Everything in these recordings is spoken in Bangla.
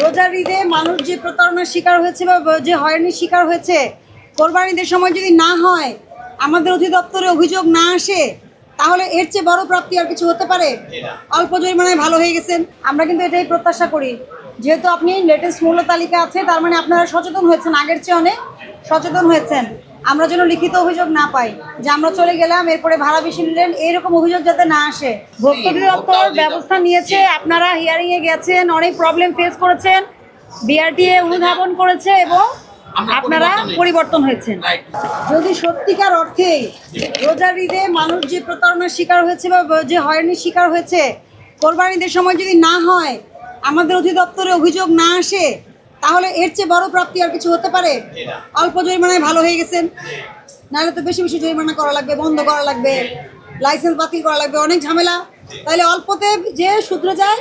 রোজার ঈদে মানুষ যে প্রতারণার শিকার হয়েছে বা যে হয়রানির শিকার হয়েছে কোরবান ঈদের সময় যদি না হয়, আমাদের অধিদপ্তরে অভিযোগ না আসে, তাহলে এর চেয়ে বড় প্রাপ্তি আর কিছু হতে পারে? অল্প জরিমানায় ভালো হয়ে গেছেন। আমরা কিন্তু এটাই প্রত্যাশা করি। যেহেতু আপনি লেটেস্ট মূল্য তালিকা আছে, তার মানে আপনারা সচেতন হয়েছেন, আগের চেয়ে অনেক সচেতন হয়েছেন। আমরা যেন লিখিত অভিযোগ না পাই যে আমরা চলে গেলাম এরপরে ভাড়া বেশি নিলেন এইরকম অভিযোগ যাতে না আসে। ভোক্তা অধিদপ্তর ব্যবস্থা নিয়েছে আপনারা হিয়ারিং এ গেছেন অনেক প্রবলেম ফেস করেছেন বিআরটিএ অনুধাবন করেছে এবং আপনারা পরিবর্তন হয়েছেন। যদি সত্যিকার অর্থে রোজার ঈদে মানুষ যে প্রতারণার শিকার হয়েছে বা যে হয়রানির শিকার হয়েছে কোরবান ঈদের সময় যদি না হয় আমাদের অধিদপ্তরে অভিযোগ না আসে তাহলে এর চেয়ে বড় প্রাপ্তি আর কিছু হতে পারে? অল্প জরিমানায় ভালো হয়ে গেছেন। নাহলে তো বেশি বেশি জরিমানা করা লাগবে বন্ধ করা লাগবে লাইসেন্স বাতিল করা লাগবে অনেক ঝামেলা। তাহলে অল্পতে যে শুধরে যায়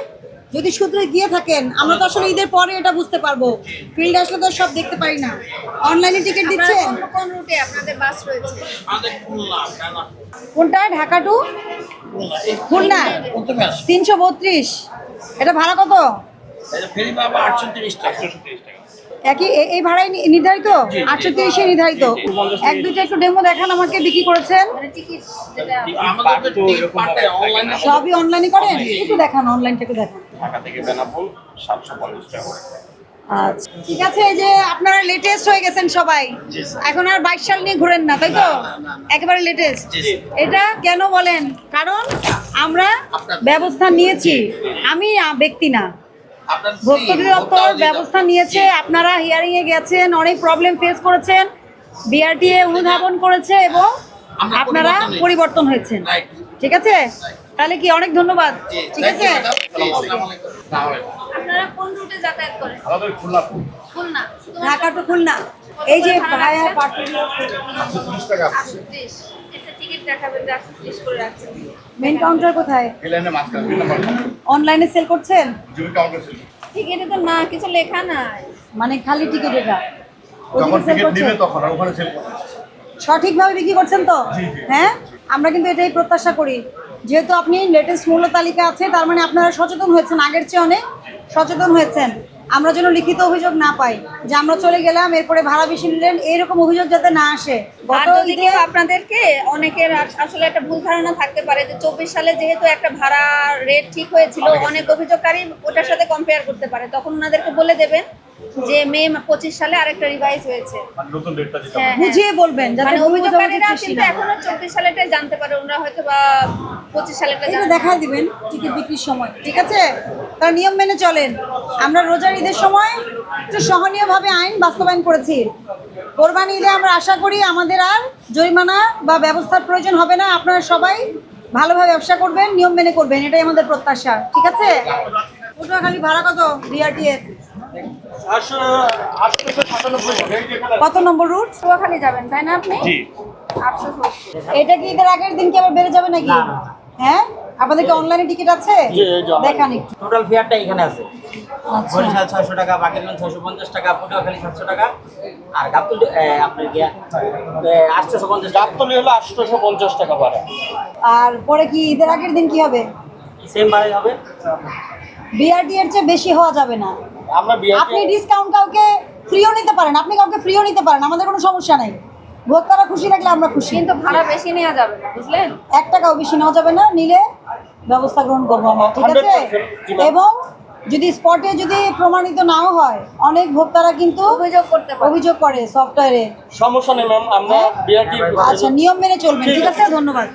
যদি শুধরে গিয়ে থাকেন আমরা তো আসলে ঈদের পরে এটা বুঝতে পারব। ফিল্ড আসলে তো সব দেখতে পারি না। অনলাইনে টিকিট দিচ্ছেন? কোন রুটে আপনাদের বাস রয়েছে? কোনটা ঢাকা। টু খুলনা তিনশো বত্রিশ। এটা ভাড়া কত? ফেরি আটশো তিরিশ টাকা। একই? এ- এই ভাড়াই নির্ধারিত? আটশো তিরিশে নির্ধারিত? এক একটু ডেমো দেখান আমাকে বিক্রি করেছেন। সবই অনলাইনে করেন? একটু দেখান অনলাইনটা একটু দেখান। ঢাকা থেকে বেনাপোল সাতশো পঞ্চাশ টাকা আচ্ছা। ঠিক আছে এই যে আপনারা লেটেস্ট হয়ে গেছেন সবাই। এখন আর বাইশ সাল নিয়ে ঘুরেন না তাই তো। একেবারে লেটেস্ট এটা কেন বলেন? কারণ আমরা ব্যবস্থা নিয়েছি। আমি ব্যক্তি না। আপনার ভোক্তা free, অধিদপ্তর ভোক্তা অধিদপ্তর। ব্যবস্থা নিয়েছে আপনারা হিয়ারিং এ গেছেন অনেক প্রবলেম ফেস করেছেন বিআরটিএ অনুধাবন করেছে এবং আপনারা পরিবর্তন হয়েছি। হয়েছেন। ঠিক আছে? তাহলে কি অনেক ধন্যবাদ। ঠিক আছে। আপনারা কোন রুটে যাতায়াত করেন? আমাদের খুলনা। খুলনা। ঢাকা টু খুলনা। এই যে ভায়া? পাটুলি টাকা টিকিট দেখাবেন করে রাখছেন। মেন কাউন্টার কোথায়? এলাইনে মাঝখানে তিন অনলাইনে সেল করছেন? কাউন্টার টিকিটে তো না কিছু লেখা নাই। মানে খালি টিকিট এটা? যখন সেল টিকিট করছেন? তখন আর ওখানে সেল করবে সঠিকভাবে বিক্রি করছেন তো। হ্যাঁ? আমরা কিন্তু এটাই প্রত্যাশা করি। যেহেতু আপনি লেটেস্ট মূল্য তালিকা আছে তার মানে আপনারা সচেতন হয়েছেন আগের চেয়ে অনেক সচেতন হয়েছেন। আমরা যেন লিখিত অভিযোগ না পাই যে আমরা চলে গেলাম এরপরে ভাড়া বেশি নিলেন এইরকম অভিযোগ যাতে না আসে। আপনাদেরকে অনেকের আসলে একটা ভুল ধারণা থাকতে পারে যে চব্বিশ সালে যেহেতু একটা ভাড়া রেট ঠিক হয়েছিল অনেক অভিযোগকারী ওটার সাথে কম্পেয়ার করতে পারে। তখন ওনাদেরকে বলে দেবেন যে মে পঁচিশ সালে আরেকটা রিভাইজ হয়েছে। আর নতুন রেটটা যেটা হ্যাঁ, হ্যাঁ। বুঝিয়ে বলবেন যাতে মানে অভিযোগকারীরা কিন্তু এখনও চব্বিশ সালেটাই জানতে পারে ওনারা হয়তো বা পঁচিশ সালেটা দেখা দিবেন টিকিট বিক্রির সময়। ঠিক আছে? তার নিয়ম মেনে চলেন। আমরা রোজার ঈদের সময় একটু সহনীয়ভাবে আইন বাস্তবায়ন করেছি। কোরবানি ঈদে আমরা আশা করি আমাদের আর জরিমানা বা ব্যবস্থার প্রয়োজন হবে না। আপনারা সবাই ভালোভাবে ব্যবসা করবেন নিয়ম মেনে করবেন। এটাই আমাদের প্রত্যাশা। ঠিক আছে? পটুয়াখালী ভাড়া কত বিআরটি এর? কত নম্বর রুট? পটুয়াখালী যাবেন তাই না আপনি? এটা কি ঈদের আগের দিন কি আবার বেড়ে যাবে নাকি? হ্যাঁ? আপনাদের কি অনলাইনে টিকিট আছে? দেখান একটু। টোটাল ফেয়ারটা এখানে আছে। আচ্ছা। বরিশাল ছয়শো টাকা বাকেরগঞ্জ ছয়শো পঞ্চাশ টাকা পটুয়াখালী সাতশো টাকা আর গাবতুল আপনার গিয়া আটশোশো পঞ্চাশ গাবতলি হলো আটশোশো পঞ্চাশ টাকা ভাড়া। আর পরে কি ঈদের আগের দিন কি হবে? সেম ভাড়াই হবে। বিআরটি এর চেয়ে বেশি হওয়া যাবে না। আমরা আপনি ডিসকাউন্ট কাউকে ফ্রিও নিতে পারেন আপনি কাউকে ফ্রিও নিতে পারেন আমাদের কোনো সমস্যা নাই। ভোক্তারা খুশি থাকলে আমরা খুশি। কিন্তু ভাড়া বেশি নেওয়া যাবে না বুঝলেন? এক টাকাও বেশি নেওয়া যাবে না নিলে ব্যবস্থা গ্রহণ করব আমরা ঠিক আছে? 100% জি ম্যাম। এবং যদি স্পটে যদি প্রমাণিত নাও হয় অনেক ভোক্তারা কিন্তু অভিযোগ করতে অভিযোগ করে সফটওয়্যারে সমস্যা নেই ম্যাম আমরা বিআরটি আচ্ছা নিয়ম মেনে চলবেন ঠিক আছে। ধন্যবাদ।